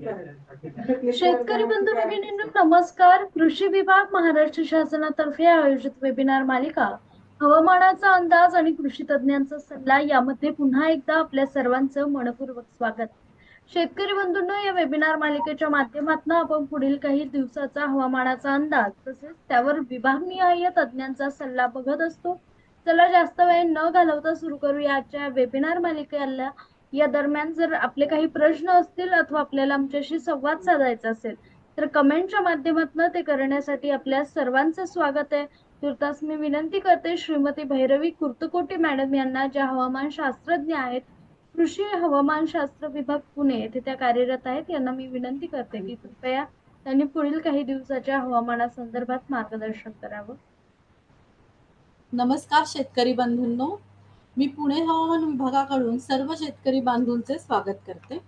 शेतकरी बंधू भगिनींनो नमस्कार. कृषी विभाग महाराष्ट्र शासनातर्फे आयोजित वेबिनार मालिका हवामानाचा अंदाज आणि कृषी तज्ज्ञांचा सल्ला यामध्ये पुन्हा एकदा आपल्या सर्वांचं मनपूर्वक स्वागत. शेतकरी बंधूंनो या वेबिनार मालिकेच्या माध्यमातून आपण पुढील काही दिवसाचा हवामानाचा अंदाज तसेच त्यावर विभागनिहाय तज्ज्ञांचा सल्ला बघत असतो. चला जास्त वेळ न घालवता सुरू करूया आजच्या वेबिनार मालिकेला. या दरम्यान जर आपले काही प्रश्न असतील अथवा आपल्याला आमच्याशी संवाद साधायचा असेल तर कमेंटच्या माध्यमातून ते करण्यासाठी आपल्या सर्वांचं स्वागत आहे. तुर्तास मी विनंती करते श्रीमती भैरवी कुर्तकोटी मॅडम यांना ज्या हवामान शास्त्रज्ञ आहेत कृषी हवामान शास्त्र विभाग पुणे येथे त्या कार्यरत आहेत यांना मी विनंती करते की कृपया त्यांनी पुढील काही दिवसाच्या हवामानासंदर्भात मार्गदर्शन करावं. नमस्कार शेतकरी बंधूंनो. मी पुणे हवामान विभागाकडून सर्व शेतकरी बांधूंचे स्वागत करते.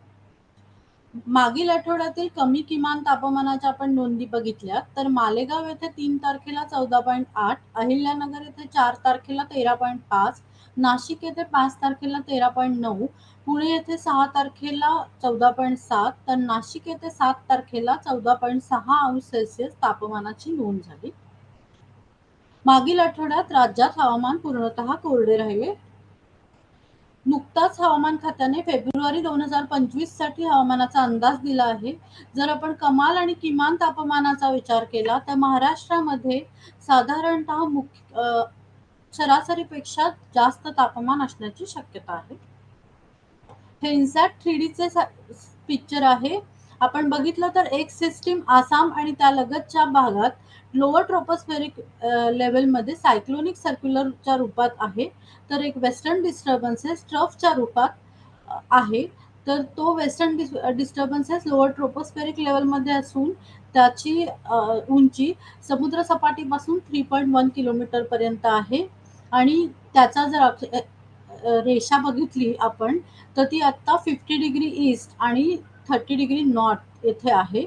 मागील आठवड्यातील कमी किमान तापमानाच्या आपण नोंदी बघितल्या तर मालेगाव येथे तीन तारखेला चौदा पॉईंट आठ अहिल्यानगर येथे चार तारखेला तेरा पॉईंट पाच नाशिक येथे पाच तारखेला तेरा पॉईंट नऊ पुणे येथे सहा तारखेला चौदा पॉईंट सात तर नाशिक येथे सात तारखेला चौदा पॉईंट सहा अंश सेल्सिअस तापमानाची नोंद झाली. मागील आठवड्यात राज्यात हवामान पूर्णतः कोरडे राहिले. नुकताच हवामान खात्याने फेब्रुवारी दोन हजार पंचवीससाठी हवामानाचा अंदाज दिला आहे. जर आपण कमाल आणि किमान तापमानाचा विचार केला तर महाराष्ट्रामध्ये साधारणतः मुख्य सरासरीपेक्षा जास्त तापमान असण्याची शक्यता आहे. हे इन्सॅट थ्री डीचे पिक्चर आहे. आपण बघितलं तर एक सिस्टीम आसाम आणि त्या लगतच्या भागात लोअर ट्रोपोस्फेरिक लेवलमध्ये सायक्लोनिक सर्क्युलरच्या रूपात आहे. तर एक वेस्टर्न डिस्टर्बन्सेस ट्रफच्या रूपात आहे. तर तो western dis disturbances lower tropospheric लेवलमध्ये असून त्याची उंची समुद्रसपाटीपासून थ्री पॉईंट वन किलोमीटरपर्यंत आहे. आणि त्याचा जर रेषा बघितली आपण तर ती आत्ता फिफ्टी डिग्री ईस्ट आणि थर्टी डिग्री नॉर्थ येथे आहे.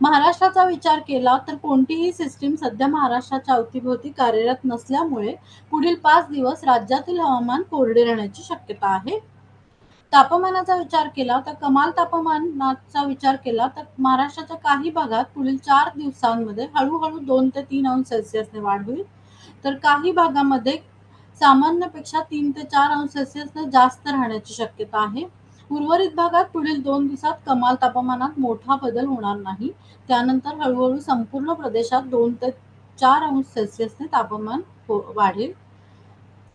महाराष्ट्राचा विचार केला तर कोणतीही सिस्टीम सध्या महाराष्ट्राच्या अवतीभोवती कार्यरत नसल्यामुळे पुढील पाच दिवस राज्यातील हवामान कोरडे राहण्याची शक्यता आहे. तापमानाचा विचार केला तर कमाल तापमानाचा विचार केला तर महाराष्ट्राच्या काही भागात पुढील चार दिवसांमध्ये हळूहळू दोन ते तीन अंश सेल्सिअसने वाढ होईल. तर काही भागामध्ये सामान्यपेक्षा तीन ते चार अंश सेल्सिअसने जास्त राहण्याची शक्यता आहे. उर्वरित भागात पुढील दोन दिवसात कमाल तापमानात मोठा बदल होणार नाही. त्यानंतर हळूहळू संपूर्ण प्रदेशात दोन ते चार अंश सेल्सिअसने तापमान हो- वाढेल.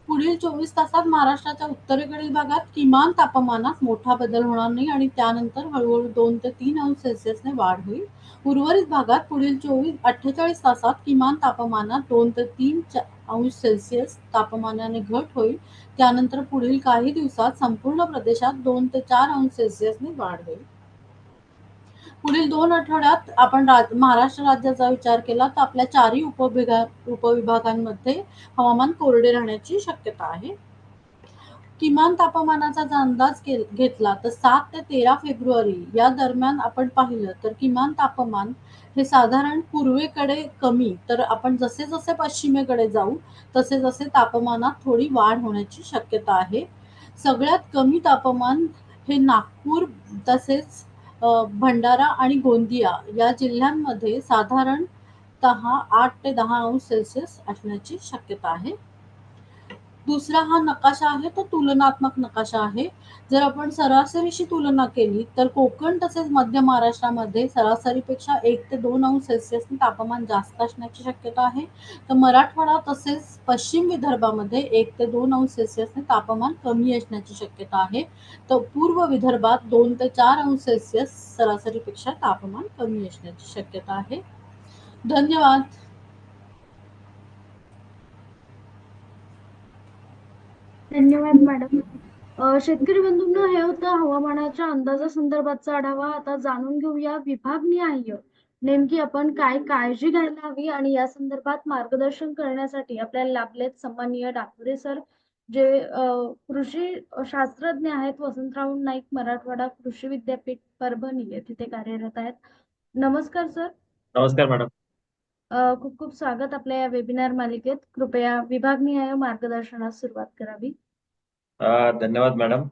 पुढील चोवीस तासात महाराष्ट्राच्या उत्तरेकडील भागात किमान तापमानात मोठा बदल होणार नाही आणि त्यानंतर हळूहळू दोन ते तीन अंश सेल्सिअसने वाढ होईल. उर्वरित भागात पुढील चोवीस अठ्ठेचाळीस तासात किमान तापमानात दोन ते तीन अंश सेल्सिअस तापमानाने घट होईल. त्यानंतर पुढील काही दिवसात संपूर्ण प्रदेशात दोन ते चार अंश सेल्सिअसने वाढ होईल. पुढील दोन आठवड्यात आपण महाराष्ट्र राज्याचा विचार केला तर आपल्या चारही उपविभा उपविभागांमध्ये हवामान कोरडे राहण्याची शक्यता आहे. किमान तापमानाचा जर अंदाज घेतला तर सात ते तेरा फेब्रुवारी या दरम्यान आपण पाहिलं तर किमान तापमान हे साधारण पूर्वेकडे कमी तर आपण जसे जसे पश्चिमेकडे जाऊ तसे जसे तापमानात थोडी वाढ होण्याची शक्यता आहे. सगळ्यात कमी तापमान हे नागपूर तसेच भंडारा आणि गोंदिया या जिल्ह्यांमध्ये साधारणतः आठ ते दहा अंश सेल्सिअस असण्याची शक्यता आहे. दुसरा हा नकाशा आहे तो तुलनात्मक नकाशा आहे. जर आपण सरासरीशी तुलना केली तर कोकण तसेच मध्य महाराष्ट्रामध्ये सरासरीपेक्षा एक ते दोन अंश सेल्सिअसने तापमान जास्त असण्याची शक्यता आहे. तर मराठवाडा तसेच पश्चिम विदर्भामध्ये एक ते दोन अंश सेल्सिअसने तापमान कमी असण्याची शक्यता आहे. तर पूर्व विदर्भात दोन ते चार अंश सेल्सिअस सरासरीपेक्षा तापमान कमी असण्याची शक्यता आहे. धन्यवाद. धन्यवाद मॅडम. शेतकरी बंधूंना हे होतं हवामानाच्या अंदाजासंदर्भातचा आढावा. आता जाणून घेऊया विभागनिहाय नेमकी आपण काय काळजी घ्यायला हवी आणि या संदर्भात मार्गदर्शन करण्यासाठी आपल्याला लाभलेत सन्माननीय डाकुरे सर जे कृषी शास्त्रज्ञ आहेत. वसंतराव नाईक मराठवाडा कृषी विद्यापीठ परभणी तिथे कार्यरत आहेत. नमस्कार सर. नमस्कार मॅडम. खूप खूप स्वागत आपल्या या वेबिनार मालिकेत. कृपया विभागनिहाय मार्गदर्शनास सुरुवात करावी. धन्यवाद मॅडम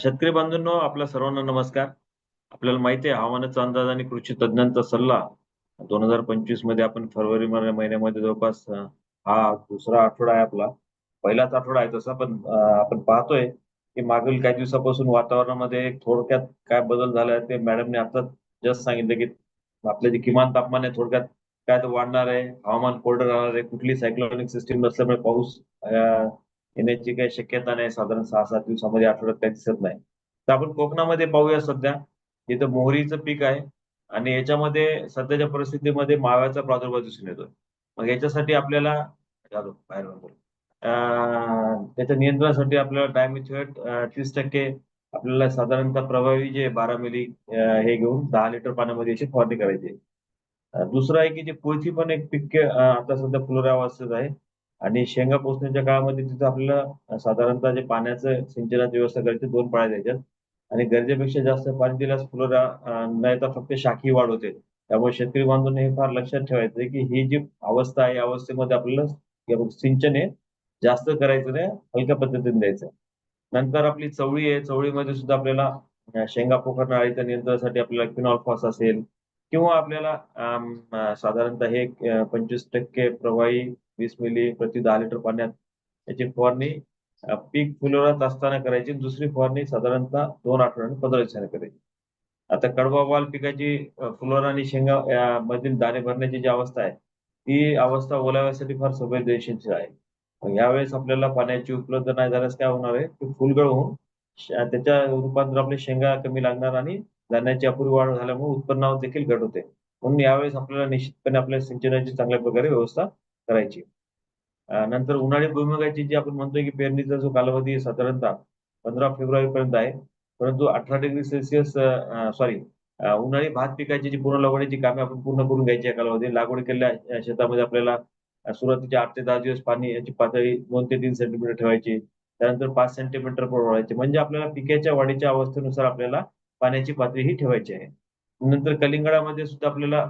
शेतकरी बांधूंनो आपल्या सर्वांना नमस्कार. आपल्याला माहिती आहे हवामानाचा अंदाज आणि कृषी तज्ञांचा सल्ला दोन हजार पंचवीसमध्ये आपण फरवरी महिन्यामध्ये जवळपास हा दुसरा आठवडा आहे आपला. पहिलाच आठवडा आहे तसा पण आपण पाहतोय की मागील काही दिवसापासून वातावरणामध्ये थोडक्यात काय बदल झालाय ते मॅडमने आता जस्ट सांगितलं की आपलं जे किमान तापमान आहे थोडक्यात काय तर वाढणार आहे. हवामान कोरडं राहणार आहे. कुठली सायक्लॉनिक सिस्टीम नसल्यामुळे पाऊस येण्याची काही शक्यता नाही. साधारण सहा सात दिवसामध्ये आठवड्यात काही दिसत नाही. तर आपण कोकणामध्ये पाहूया सध्या. इथं मोहरीचं पीक आहे आणि याच्यामध्ये सध्याच्या परिस्थितीमध्ये माव्याचा प्रादुर्भाव दिसून येतोय. मग याच्यासाठी आपल्याला बाहेर त्याच्या नियंत्रणासाठी आपल्याला डायमिथेट तीस टक्के आपल्याला साधारणतः प्रभावी जे बारा मिली हे घेऊन दहा लिटर पाण्यामध्ये अशी फवारणी करायची आहे. दुसरं आहे की जे कोळथी पण एक पीक आता सध्या पुनरावस्थेत आहे. आणि शेंगा पोचण्याच्या काळामध्ये तिथं आपल्याला साधारणतः जे पाण्याचं सिंचनाची व्यवस्था करायची दोन पाळ्या द्यायच्यात. आणि गरजेपेक्षा जास्त पाणी दिल्यास फुलोरा नाही तर फक्त शाखी वाढ होते. त्यामुळे शेतकरी बांधून हे फार लक्षात ठेवायचं आहे की ही जी अवस्था आहे या अवस्थेमध्ये आपल्याला सिंचन हे जास्त करायचं नाही हलक्या पद्धतीने द्यायचं. नंतर आपली चवळी आहे चवळीमध्ये सुद्धा आपल्याला शेंगा पोखरणा अळीच्या नियंत्रणासाठी आपल्याला क्विनॉल्फॉस असेल किंवा आपल्याला साधारणतः हे पंचवीस टक्के प्रवाही वीस मिली प्रति दहा लिटर पाण्यात याची फवारणी पीक फुलवत असताना करायची दुसरी फवारणी साधारणतः दोन आठवड्याने पंधरा दिवसाने करायची. आता कडवा वाल पिकाची फुलवर आणि शेंगा या मधील दाणे भरण्याची जी अवस्था आहे ती अवस्था ओलाव्यासाठी फार संवेदनशील आहे. यावेळेस आपल्याला पाण्याची उपलब्ध नाही झाल्यास काय होणार आहे? की फुलगळ होऊन त्याच्या रूपांतर आपल्या शेंगा कमी लागणार आणि धान्याची अपुरी वाढ झाल्यामुळे उत्पन्नावर देखील घट होते. म्हणून यावेळेस आपल्याला निश्चितपणे आपल्या सिंचनाची चांगल्या प्रकारे व्यवस्था करायची. नंतर उन्हाळी भुईमुगाची जी आपण म्हणतोय की पेरणीचा जो कालावधी साधारणतः पंधरा फेब्रुवारी पर्यंत आहे. परंतु अठरा डिग्री सेल्सिअस सॉरी उन्हाळी भात पिकाची जी पूर्ण लागवडीची कामे आपण पूर्ण करून घ्यायची या कालावधी लागवड केलेल्या शेतामध्ये आपल्याला सुरुवातीच्या सुरुवातीचे आठ ते दहा दिवस पाणी याची पातळी दोन ते तीन सेंटीमीटर ठेवायची. त्यानंतर पाच सेंटीमीटर वाढवायची. म्हणजे आपल्याला पिकाच्या वाढीच्या अवस्थेनुसार आपल्याला पाण्याची पातळी ही ठेवायची आहे. नंतर कलिंगडामध्ये सुद्धा आपल्याला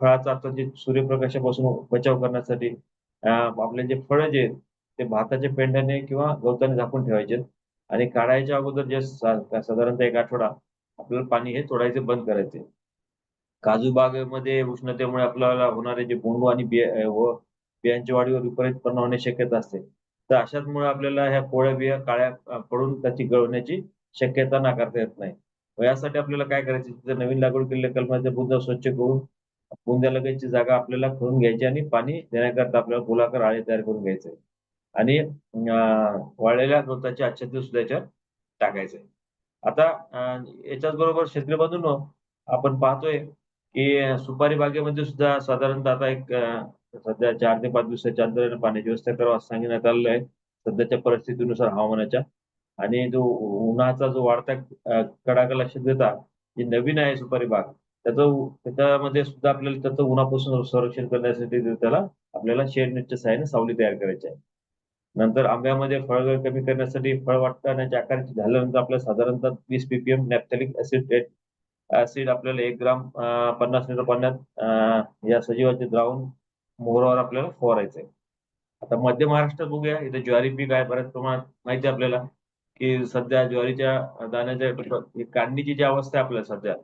फळाचा आता जे सूर्यप्रकाशापासून बचाव करण्यासाठी आपले जे फळं जे आहेत ते भाताच्या पेंढ्याने किंवा गवताने झाकून ठेवायचे. आणि काढायच्या अगोदर जे साधारणतः एक आठवडा आपल्याला पाणी हे तोडायचे बंद करायचे. काजू बागेमध्ये उष्णतेमुळे आपल्याला होणारे जे बोंडू आणि बिया व बियांच्या वाढीवर विपरीत परिणाम होण्याची शक्यता असते. तर अशाचमुळे आपल्याला ह्या कोळ्या बिया काळ्या पडून त्याची गळवण्याची शक्यता नाकारता येत नाही. यासाठी आपल्याला काय करायचं? तिथे नवीन लागवड केलेल्या कलमाच्या बुंदा स्वच्छ करून बुंद्या लगतची जागा आपल्याला करून घ्यायची आणि पाणी देण्याकरता आपल्याला गोलाकार आळे तयार करून घ्यायचे. आणि वाळलेल्या गवताचे आच्छादित सुद्धा याच्यात टाकायचे. आता याच्याच बरोबर शेतकरी बंधूंनो आपण पाहतोय की सुपारी बागेमध्ये सुद्धा साधारणतः आता एक सध्या चार ते पाच दिवसाच्या अंतराने पाण्याची व्यवस्था करावं सांगण्यात आलेलं आहे. सध्याच्या परिस्थितीनुसार हवामानाच्या. आणि जो उन्हाचा जो वाढता कडाका लक्षात घेता जी नवीन आहे सुपारी बाग त्याचं त्याच्यामध्ये सुद्धा आपल्याला त्याचं उन्हापासून संरक्षण करण्यासाठी त्याला आपल्याला शेड नेटच्या सहाय्याने सावली तयार करायची आहे. नंतर आंब्यामध्ये फळगळ कमी करण्यासाठी फळ वाटण्याच्या आकाराची झाल्यानंतर आपल्याला साधारणतः वीस पीपीएम नॅप्थॅलिक ऍसिड ऍसिड आपल्याला एक ग्राम पन्नास लिटर पाण्यात या सजीवाचे द्रावण मोहरावर आपल्याला फवारायचं आहे. आता मध्य महाराष्ट्रात बघूया इथे ज्वारी पीक आहे बऱ्याच प्रमाणात माहिती आहे आपल्याला. की सध्या ज्वारीच्या दाण्याच्या काढणीची जी अवस्था आहे आपल्याला सध्या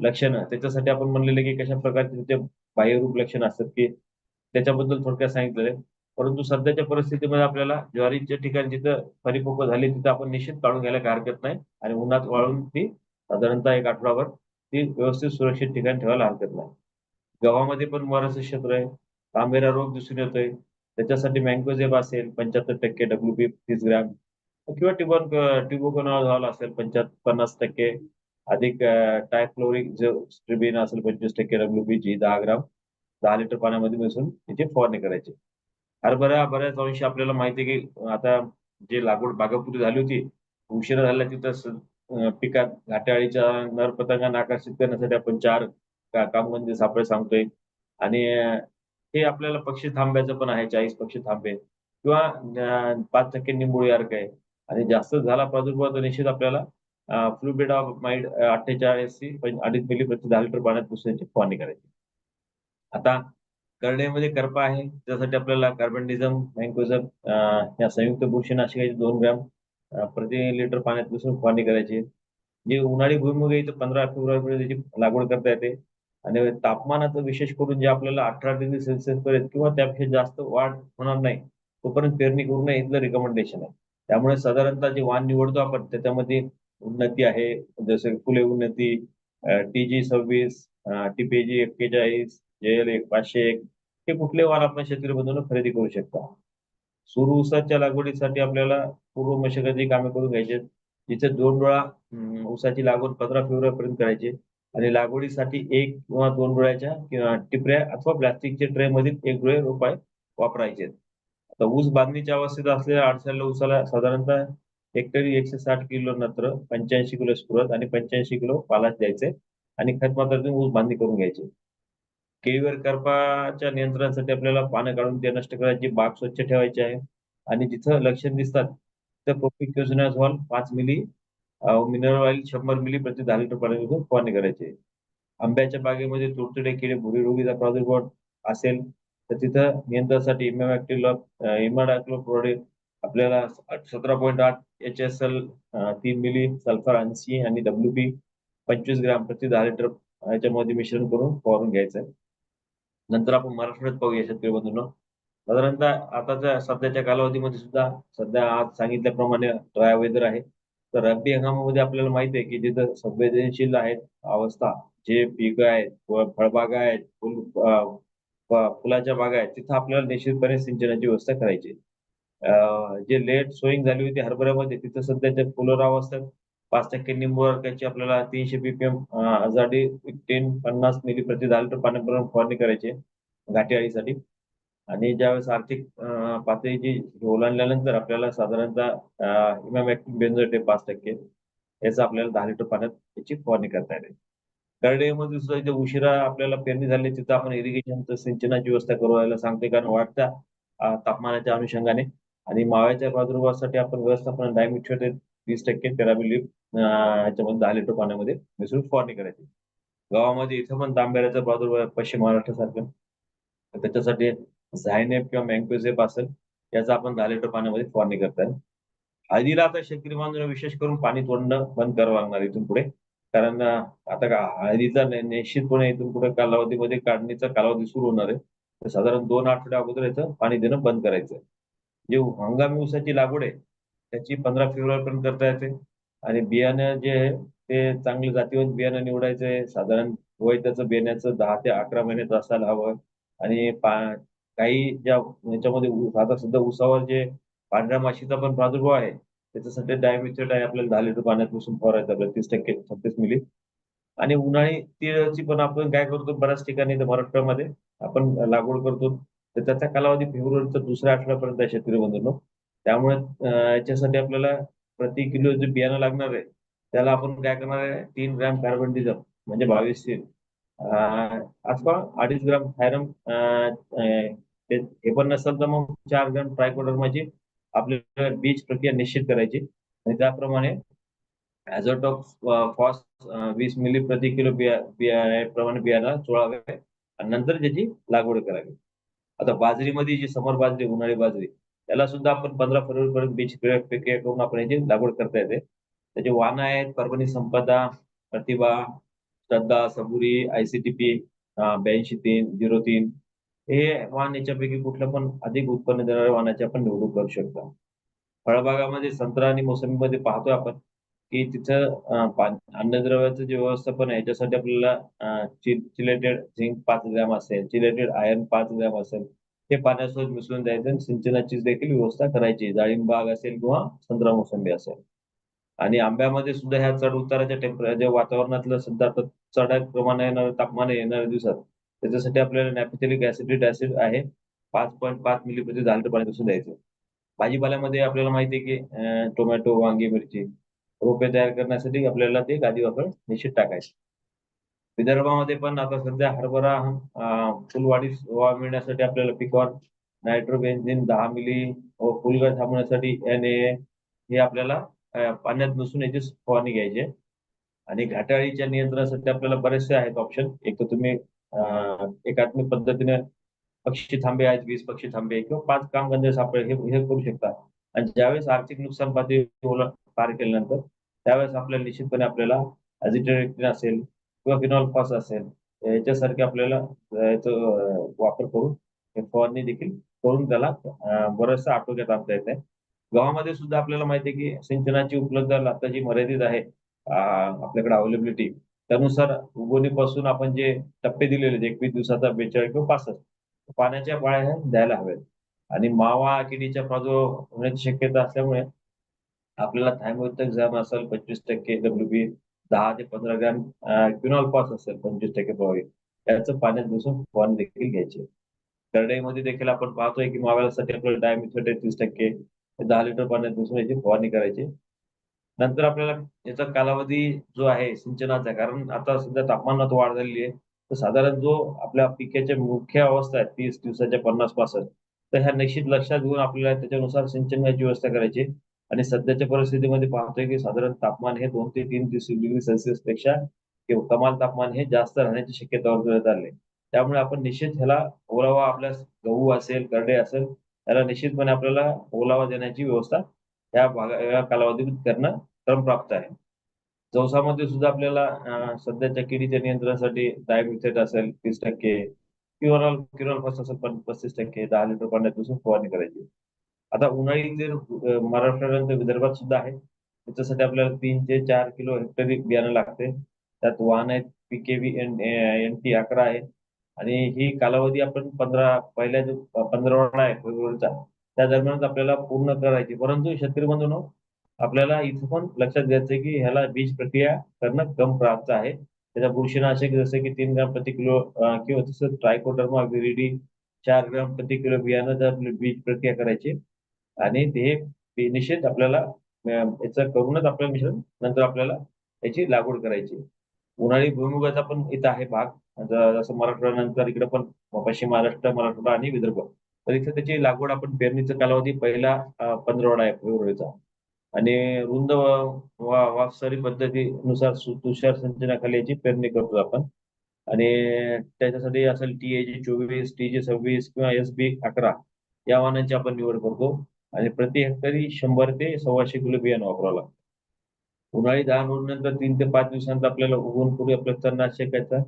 लक्षणं त्याच्यासाठी आपण म्हणलेलं की कशा प्रकारचे बाह्यरूप लक्षणं असतात की त्याच्याबद्दल थोडक्यात सांगितलेलं आहे परंतु सध्याच्या परिस्थितीमध्ये आपल्याला ज्वारीच्या ठिकाणी जिथं परिपक्व झाली तिथं आपण निश्चित काढून घ्यायला काही हरकत नाही आणि उन्हात वाळून ती साधारणतः एक आठवडाभर ती व्यवस्थित सुरक्षित ठिकाणी ठेवायला हरकत नाही. गव्हामध्ये पण बरंचसं क्षेत्र आहे तांबेरा रोग दिसून येतोय त्याच्यासाठी मँगोजेब असेल पंच्याहत्तर टक्के डब्ल्यू पी तीस ग्रॅम किंवा टिबॉन टिबोकोनॉल झाला असेल पंच्याहत्तर पन्नास टक्के. अधिक टायक्लोरिक जो स्ट्रिबिन असेल पंचवीस टक्के डब्ल्यू बी जी दहा ग्राम. दहा लिटर पाण्यामध्ये मिसळून त्याची फवारणी करायची. हरभरा बऱ्याच अंशी आपल्याला माहिती आहे की आता जे लागवड बागापुरी झाली होती उशिरा झाल्या तिथं पिकात घाट्याळीच्या नर पतंगांना आकर्षित करण्यासाठी आपण चार का- सापळे सांगतोय. आणि हे आपल्याला पक्षी थांब्याचं पण आहे चाळीस पक्षी थांबे. किंवा पाच टक्के निंबोळी अर्क आहे. आणि जास्त झाला प्रादुर्भाव तर निश्चित आपल्याला फ्लुबिडा माइड अठ्ठेचाळीस अडीच मिली प्रति दहा लिटर पाण्यात पुसण्याची फवारणी करायची. आता करण्यामध्ये करपा आहे त्यासाठी आपल्याला कार्बनडिझम मँकोझम या संयुक्त बुरशीनाशकाचे दोन ग्रॅम प्रति लिटर पाण्यात पुसून फवारणी करायची. जे उन्हाळी भुईमुग आहे ते पंधरा फेब्रुवारीपर्यंत त्याची लागवड करता येते. आणि तापमानाचं विशेष करून जे आपल्याला अठरा डिग्री सेल्सिअस पर्यंत किंवा त्यापेक्षा जास्त वाढ होणार नाही तोपर्यंत पेरणी करू नये इथलं रिकमेंडेशन आहे. त्यामुळे साधारणतः जे वाण निवडतो आपण त्याच्यामध्ये उन्नती आहे. जसं फुले उन्नती टी जी सव्वीस टीपीजी एक्केचाळीस जे एल एक पाचशे एक हे कुठले वाण आपण शेतकरी खरेदी करू शकता. सुरू ऊसाच्या लागवडीसाठी आपल्याला पूर्व मशागती कामे करून घ्यायचे जिथे दोन डोळा उसाची ऊसाची लागवड पंधरा फेब्रुवारी पर्यंत करायची आणि लागवडीसाठी एक किंवा दोन डोळ्याच्या किंवा टिपऱ्या अथवा प्लास्टिकच्या ट्रे मधील एक डोळे रोपाय वापरायचे तर ऊस बांधणीच्या अवस्थेत असलेल्या अडसाला ऊसाला साधारणतः हेक्टरी एकशे साठ किलो नत्र पंच्याऐंशी किलो स्फुरत आणि पंच्याऐंशी किलो पालाच द्यायचे आणि खत मात्र ऊस बांधणी करून घ्यायची. केळीवर करपाच्या नियंत्रणासाठी आपल्याला पानं काढून ते नष्ट करायची बाग स्वच्छ ठेवायची आहे. आणि जिथं लक्षण दिसतात तर प्रोपिक योजनासॉल पाच मिली मिनरल ऑइल शंभर मिली प्रति दहा लिटर पाणी फवारणी करायची. आंब्याच्या बागेमध्ये तुडतुडे किडे भुरी रोगीचा प्रादुर्भाव असेल तर तिथं नियंत्रणासाठी इमॅक्टिलॉप इमाडाक्लोप्रोडिन आपल्याला सतरा पॉईंट आठ एच एस एल तीन मिली सल्फर ऐंशी आणि डब्ल्यू पी पंचवीस ग्राम प्रति दहा लिटर याच्यामध्ये मिश्रण करून फवारून घ्यायचं आहे. नंतर आपण महाराष्ट्रात पाहूया शेतकरी बंधूंनो. साधारणतः आताच्या सध्याच्या कालावधीमध्ये सुद्धा सध्या आज सांगितल्याप्रमाणे ड्राय वेदर आहे. तर रब्बी हंगामामध्ये आपल्याला माहिती आहे की जिथं संवेदनशील आहेत अवस्था जे पिकं आहेत फळबागा आहेत फुल फुलाच्या बागा आहेत तिथं आपल्याला निश्चितपणे सिंचनाची व्यवस्था करायची जे लेट सोईंग झाली होती हरभऱ्यामध्ये तिथं सध्याच्या फुलोरा असतात. पाच टक्के निंबू अर्काची आपल्याला तीनशे बीपीएम आजाडी टेन पन्नास मिली प्रति दहा लिटर पाण्यापर्यंत फवारणी करायची आहे, घाटी अळीसाठी आणि ज्यावेळेस आर्थिक पातळी जी ओलांडल्यानंतर आपल्याला साधारणतः इमॅमॅक्टिक बेन्झोटे पाच टक्के याचा आपल्याला दहा लिटर पाण्यात याची फवारणी करता येते. करडेमध्ये सुद्धा इथे उशिरा आपल्याला पेरणी झाली तिथं आपण इरिगेशनचं सिंचनाची व्यवस्था करायला सांगते. कारण वाढत्या तापमानाच्या अनुषंगाने आणि माव्याच्या प्रादुर्भावासाठी आपण व्यवस्थापन डायमिक्सोटे वीस टक्के तेरामिली याच्यामध्ये दहा लिटर पाण्यामध्ये मिसळून फवारणी करायची. गावामध्ये इथं पण तांबेऱ्याचा प्रादुर्भाव पश्चिम महाराष्ट्रासारखं. त्याच्यासाठी झायनेप किंवा मँग्युझेप असेल याचा आपण दहा लिटर पाण्यामध्ये फवारणी करताय. हळदीला आता शेतकरी बांधून विशेष करून पाणी तोडणं बंद करावं लागणार इथून पुढे. कारण आता का हळदीचा निश्चितपणे इथून पुढे कालावधीमध्ये काढणीचा कालावधी सुरू होणार आहे. तर साधारण दोन आठवड्या अगोदर याचं पाणी देणं बंद करायचं आहे. जे हंगामी ऊसाची लागवड आहे त्याची पंधरा फेब्रुवारी पर्यंत करता येते. आणि बियाणं जे आहे ते चांगलं जातीवर बियाणं निवडायचं आहे. साधारण वय त्याचं बियाण्याचं दहा ते अकरा महिन्याचं असायला हवं. आणि पा काही ज्या याच्यामध्ये आता सध्या उसावर जे पांढऱ्या माशीचा पण प्रादुर्भाव आहे त्याच्यासाठी डायमिथेट आहे आपल्याला दहा लिटर पाण्यात बसून फवारायचं आपल्याला तीस टक्के छत्तीस मिली. आणि उन्हाळी तिळची पण आपण काय करतो बऱ्याच ठिकाणी महाराष्ट्रामध्ये आपण लागवड करतो. तर त्याचा कालावधी फेब्रुवारीचा दुसऱ्या आठवड्यापर्यंत आहे शेतकरी बंधूंनो. त्यामुळे याच्यासाठी आपल्याला प्रति किलो जे बियाणं लागणार आहे त्याला आपण काय करणार आहे तीन ग्रॅम कार्बन डिझल म्हणजे बावीस तीन. अथवा अडीच ग्राम थायरम हे पण नसेल तर मग चार ग्राम ट्रायकोडर्माची आपल्याला बीज प्रक्रिया निश्चित करायची. आणि त्याप्रमाणे ॲझोटॉक्स फॉस uh, uh, वीस मिली प्रति किलो बिया बिया प्रमाणे बियाणं चोळावे. आणि नंतर त्याची लागवड करावी. आता बाजरीमध्ये जी समर बाजरी उन्हाळी बाजरी त्याला सुद्धा आपण पंधरा फेब्रुवारीपर्यंत बीज प्रक्रिया करून आपण याची लागवड करता येते. त्याचे वाहनं आहेत परभणी संपदा प्रतिभा श्रद्धा सबुरी आयसीटीपी ब्याऐंशी तीन झिरो तीन हे वाहन याच्यापैकी कुठलं पण अधिक उत्पन्न देणाऱ्या वाहनाची आपण निवडणूक करू शकता. फळबागामध्ये संत्रा आणि मोसंबीमध्ये पाहतोय आपण की तिथं पा- अन्नद्रव्याचं जे व्यवस्थापन आहे याच्यासाठी आपल्याला चिलेटेड झिंक पाच ग्रॅम असेल चिलेटेड आयर्न पाच ग्रॅम असेल हे पाण्यासोबत मिसळून द्यायचं आणि सिंचनाची देखील व्यवस्था करायची डाळिंब बाग असेल किंवा संत्रा मोसंबी असेल. आणि आंब्यामध्ये सुद्धा ह्या चढ उताराच्या टेम्परेचर वातावरणातलं सध्या चढ प्रमाणे येणार तापमान येणाऱ्या दिवसात त्याच्यासाठी आपल्याला नॅपिथेलिक ऍसिडिक ऍसिड आहे. पाच पॉईंट पाच मिली प्रति झालं पाणी पाण्यात द्यायचं. भाजीपाल्यामध्ये आपल्याला माहिती आहे की टोमॅटो वांगी मिरची रोपे तयार करण्यासाठी आपल्याला ते गादी वापर निश्चित टाकायचे. विदर्भामध्ये पण आता सध्या हरभरा अं, फुलवाढी मिळण्यासाठी आपल्याला पिकॉन नायट्रोबेन्झिन दहा मिली व फुलगळ थांबवण्यासाठी एन ए हे आपल्याला पाण्यात नसून याची फवारणी घ्यायची. आणि घाटाळीच्या नियंत्रणासाठी आपल्याला बरेचसे आहेत ऑप्शन एक तर तुम्ही एकात्मिक पद्धतीने पक्षी थांबे आहेत वीस पक्षी थांबे किंवा पाच कामगंध सापळे हे हे करू शकता आणि ज्यावेळेस आर्थिक नुकसान पातळी कार्य पार केल्यानंतर त्यावेळेस आपल्याला निश्चितपणे आपल्याला ॲझिटेरेक्टिन असेल किंवा फिनॉल्फास असेल याच्यासारखे आपल्याला याचा वापर करून हे फवारणी देखील करून त्याला अं, आटोक्यात आणता येत आहे गावामध्ये सुद्धा आपल्याला माहिती आहे की सिंचनाची उपलब्धता आताची मर्यादित आहे. आपल्याकडे अवेलेबिलिटी त्यानुसार उगवणीपासून आपण जे टप्पे दिलेले एकवीस दिवसाचा बेचाळीस किंवा पासष्ट पाण्याच्या बाळ्या ह्या द्यायला हव्यात. आणि मावा किडीच्या प्रादुर्भाव होण्याची शक्यता असल्यामुळे आपल्याला थायमोयुक्त एक्झाम असेल पंचवीस टक्के डब्ल्यू बी दहा ते पंधरा ग्रॅम क्युनॉल पास असेल पंचवीस टक्के प्रभावी. याचं पाण्यात घुसून फवारणी देखील घ्यायची. करडईमध्ये देखील आपण पाहतोय की माव्यासाठी आपल्याला डायमिथेट तीस टक्के दहा लिटर पाण्यात घुसून याची फवारणी करायची. नंतर आपल्याला याचा कालावधी जो आहे सिंचनाचा कारण आता सध्या तापमानात वाढ झालेली आहे तर साधारण जो आपल्या पिकाच्या मुख्य अवस्था आहे तीस दिवसाच्या पन्नास पासष्ट तर ह्या निश्चित लक्षात घेऊन आपल्याला त्याच्यानुसार सिंचनाची व्यवस्था करायची आणि सध्याच्या परिस्थितीमध्ये पाहतोय की साधारण तापमान हे दोन ते तीन डिग्री सेल्सिअसपेक्षा किंवा कमाल तापमान हे जास्त राहण्याची शक्यता वर्तवण्यात आली आहे. त्यामुळे आपण निश्चित ह्याला ओलावा आपल्या गहू असेल करडे असेल त्याला निश्चितपणे आपल्याला ओलावा देण्याची व्यवस्था या या कालावधीत करणं क्रमप्राप्त आहे. जवसामध्ये सुद्धा आपल्याला सध्याच्या किडीच्या नियंत्रणासाठी डायमिथेट असेल तीस टक्के क्युरॉल क्युरॉल फर्स्ट असेल पस्तीस टक्के दहा लिटर पाण्यात फवारणी करायची. आता उन्हाळी जर अं, महाराष्ट्रानंतर विदर्भात सुद्धा आहे त्याच्यासाठी आपल्याला तीन ते चार किलो हेक्टरी बियाणं लागते. त्यात वाहन आहेत पीकेव्ही एन एन टी अकरा आहे. आणि ही कालावधी आपण पंधरा पहिल्या जो पंधरवडा आहे फेब्रुवारीचा. त्या दरम्यानच आपल्याला पूर्ण करायची. परंतु शेतकरी बंधूंनो आपल्याला इथं पण लक्षात घ्यायचं की ह्याला बीज प्रक्रिया करणं कम प्राप्त आहे. त्याच्या बुरशीनाशक जसे की तीन ग्राम प्रति किलो किंवा तसं ट्रायकोडर्मा विरिडी चार ग्राम प्रति किलो बियाणं जर बीज प्रक्रिया करायची आणि ते निश्चित आपल्याला याचं करूनच आपल्याला मिश्रण नंतर आपल्याला याची लागवड करायची. उन्हाळी भुईमुगाचा पण इथं आहे भाग. जसं मराठवाड्यानंतर इकडे पण पश्चिम महाराष्ट्र मराठवाडा आणि विदर्भ. तर इथे त्याची लागवड आपण पेरणीचा कालावधी पहिला पंधरवडा फेब्रुवारीचा आणि रुंद व- वा- पद्धतीनुसार तुषार सिंचनाखाली याची पेरणी करतो आपण. आणि त्याच्यासाठी असेल टी ए जी चोवीस टी जी सव्वीस किंवा एस बी अकरा या वाहनांची आपण निवड करतो. आणि प्रति हेक्टरी शंभर ते सव्वाशे किलो बियाणं वापरावं लागतं. उन्हाळी दहा नंतर तीन ते पाच दिवसांत आपल्याला उगवून पूर्वी आपल्या तणनाशकाचा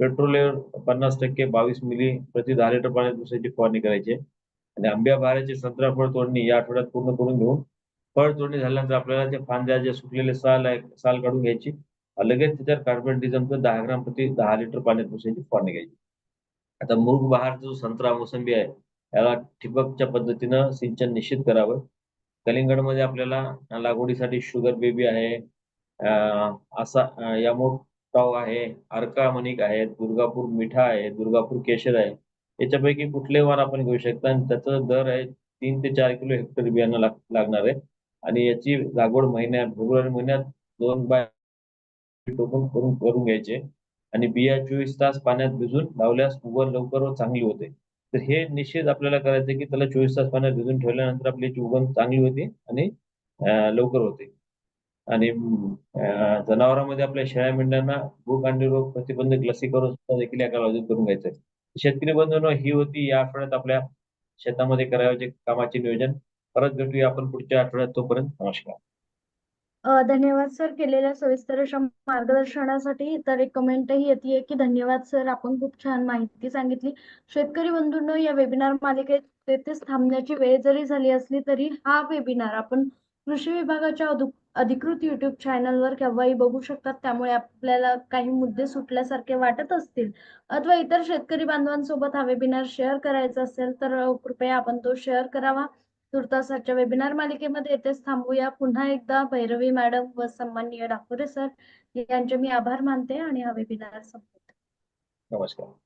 पेट्रोलवर पन्नास टक्के बावीस मिली प्रति दहा लिटर पाण्यात दुसऱ्याची फवारणी करायची आणि आंब्या भाऱ्याचे संत्रा फळ तोडणी या आठवड्यात पूर्ण करून घेऊन फळ तोडणी झाल्यानंतर आपल्याला जे फांद्या जे सुकलेले साल आहे साल काढून घ्यायची लगेच त्याच्यावर कार्बन डिझमचं दहा ग्राम प्रति दहा लिटर पाण्यात दुसऱ्याची फवारणी घ्यायची आता मूग बहारचा जो संत्रा मोसंबी आहे याला ठिबकच्या पद्धतीनं सिंचन निश्चित करावं. कलिंगडमध्ये आपल्याला लागवडीसाठी शुगर बेबी आहे. असा या मोठ टाव आहे अर्का मणिक आहे दुर्गापूर मिठा आहे दुर्गापूर केशर आहे. याच्यापैकी कुठले वाण आपण घेऊ शकता? आणि त्याचा दर आहे तीन ते चार किलो हेक्टर बियाणं लाग लागणार आहे. आणि याची लागवड महिन्यात फेब्रुवारी महिन्यात दोन बाय टोकून करून करून घ्यायचे. आणि बिया चोवीस तास पाण्यात भिजून लावल्यास उगवण लवकर व चांगली होते. तर हे निश्चित आपल्याला करायचं की त्याला चोवीस तास पाण्यात भिजून ठेवल्यानंतर आपली उगवण चांगली होते आणि लवकर होते. आणि जनावरांमध्ये आपल्या शेळ्या मेंढ्यांना भूक आणि रोग प्रतिबंधक लसीकरण सुद्धा देखील या कालावधीत करून घ्यायचं आहे. शेतकरी बंधूंनो ही होती या आठवड्यात आपल्या शेतामध्ये करावयाचे कामाचे नियोजन. परत भेटूया आपण पुढच्या आठवड्यात. तोपर्यंत नमस्कार. धन्यवाद सर केलेल्या सविस्तर अशा मार्गदर्शनासाठी. तर एक कमेंटही येते की धन्यवाद सर आपण खूप छान माहिती सांगितली. शेतकरी बंधूंनो या वेबिनार मालिकेत तेथेच थांबण्याची वेळ जरी झाली असली तरी हा वेबिनार आपण कृषी विभागाच्या अधिकृत युट्यूब चॅनलवर केव्हाही बघू शकतात. त्यामुळे आपल्याला काही मुद्दे सुटल्यासारखे वाटत असतील. अथवा इतर शेतकरी बांधवांसोबत हा वेबिनार शेअर करायचा असेल तर कृपया आपण तो शेअर करावा. तुर्तासाच्या वेबिनार मालिकेमध्ये येथेच थांबूया. पुन्हा एकदा भैरवी मॅडम व सन्माननीय डाकोरे सर यांचे मी आभार मानते आणि हा वेबिनार संपवते. नमस्कार.